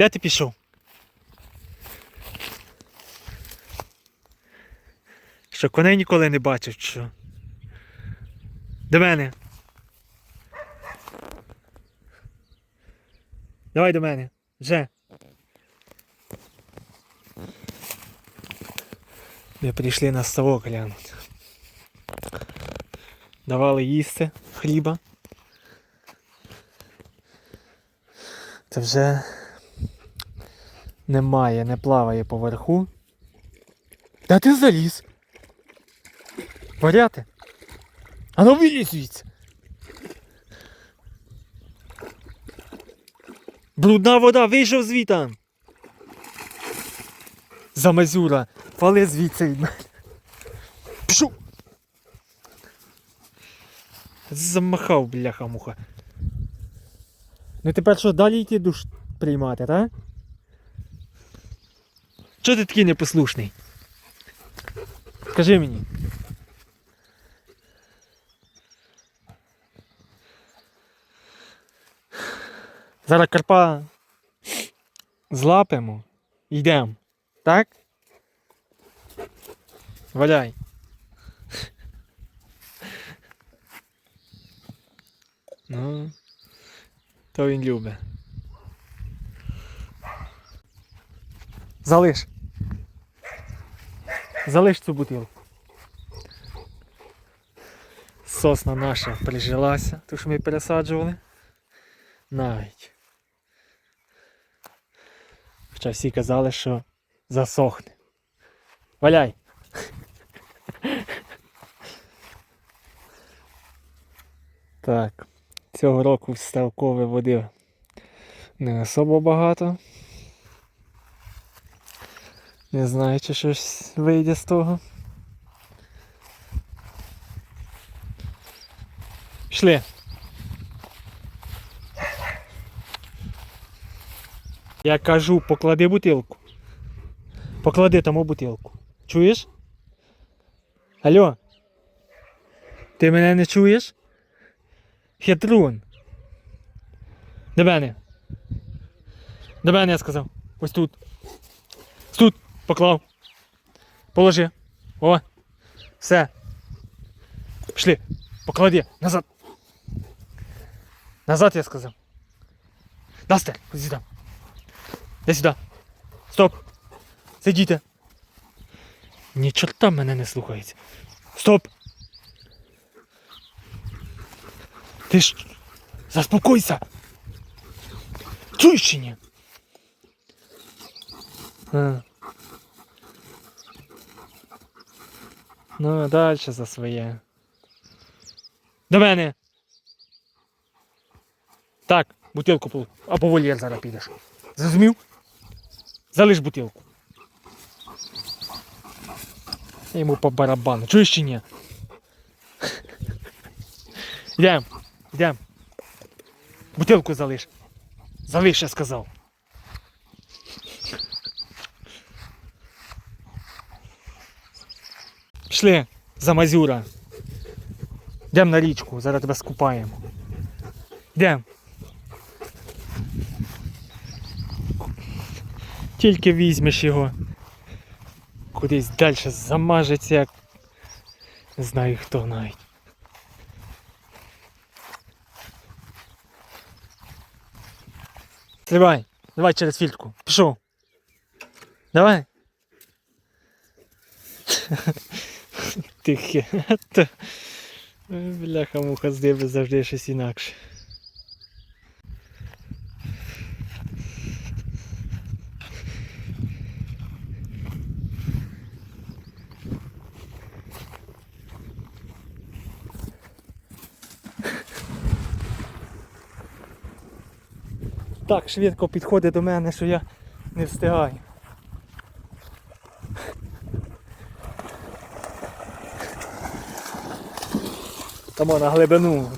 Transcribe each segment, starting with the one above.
Де ти пішов? Що коней ніколи не бачив, чи що? До мене. Давай до мене. Вже. Ми прийшли на ставок глянути. Давали їсти хліба. Це вже немає, не плаває поверху. Де ти заліз? Варяти? А ну вилізь звідси. Брудна вода, вийшов звітам. Замазюра, вали звідси від мене. Пішов. Замахав, бляха-муха. Ну тепер що, далі йти душ приймати, так? Чого ти такий непослушний? Скажи мені. Зараз Карпа злапимо йдемо. Так? Валяй. Ну, то він любить. Залиш. Залиш цю бутилку. Сосна наша прижилася, ту, що ми пересаджували. Навіть. Хоча всі казали, що засохне. Валяй! Так, цього року в ставкове води не особо багато. Не знаю, чи щось вийде з того. Пішли. Я кажу, поклади бутилку. Поклади тому бутилку. Чуєш? Алло? Ти мене не чуєш? Хитрун. До мене. До мене я сказав. Ось тут. Тут поклав. Положи. О. Все. Пішли. Поклади. Назад. Назад я сказав. Дасте, сюди. Я сюди. Стоп. Сидіте. Ні чорта мене не слухається. Стоп. Ти ж заспокойся. Чуєш чи ні? А. Ну, далі за своє. До мене. Так, бутилку. Або вольєр зараз підеш. Зрозумів? Залиш бутилку. Я Йому по барабану. Чуєш чи ні? Йдем, йдем. Бутилку залиш. Залиш, я сказав. Пішли за мазюра. Йдем на річку, зараз тебе скупаємо. Йдем. Тільки візьмеш його. Кудись далі замажеться, як не знаю хто навіть. Сливай, давай через фільтку. Пішов. Давай. Тихе. Та- Бляха муха з диби завжди щось інакше. Так швидко підходить до мене, що я не встигаю. Тому на глибину.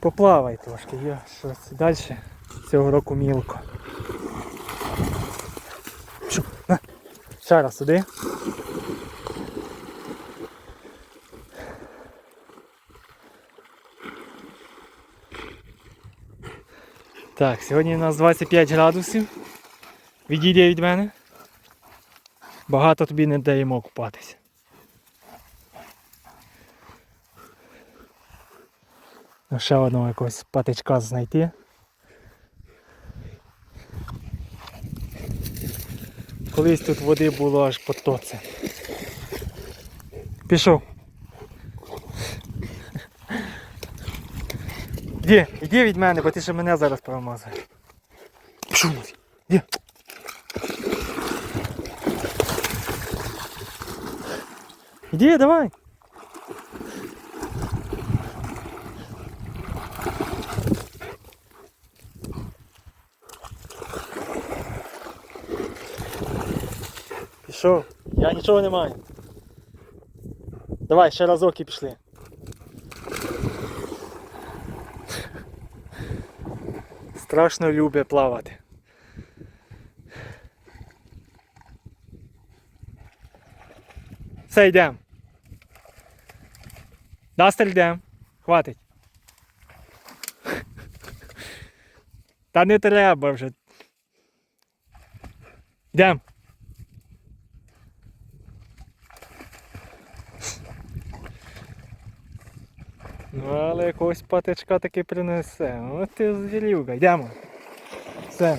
Поплавай трошки, я щось далі цього року мілко. Ще раз сюди. Так, сьогодні у нас 25 градусів. Відійди від мене. Багато тобі не даємо купатися. Ще одного якогось патичка знайти. Колись тут води було аж по тоце. Пішов. Іди, іди від мене, бо ти ще мене зараз промазаєш. Пішов, іди. Іди, давай. Пішов, я нічого не маю. Давай, ще разок і пішли. Страшно любить плавати. Все, йдемо. Дастель йдемо. Хватить. Та не треба вже. Йдемо. Ну, але якогось патичка таки принесе. От ти звірюга. Йдемо. Все.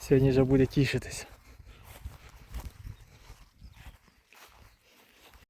Сьогодні вже буде тішитись.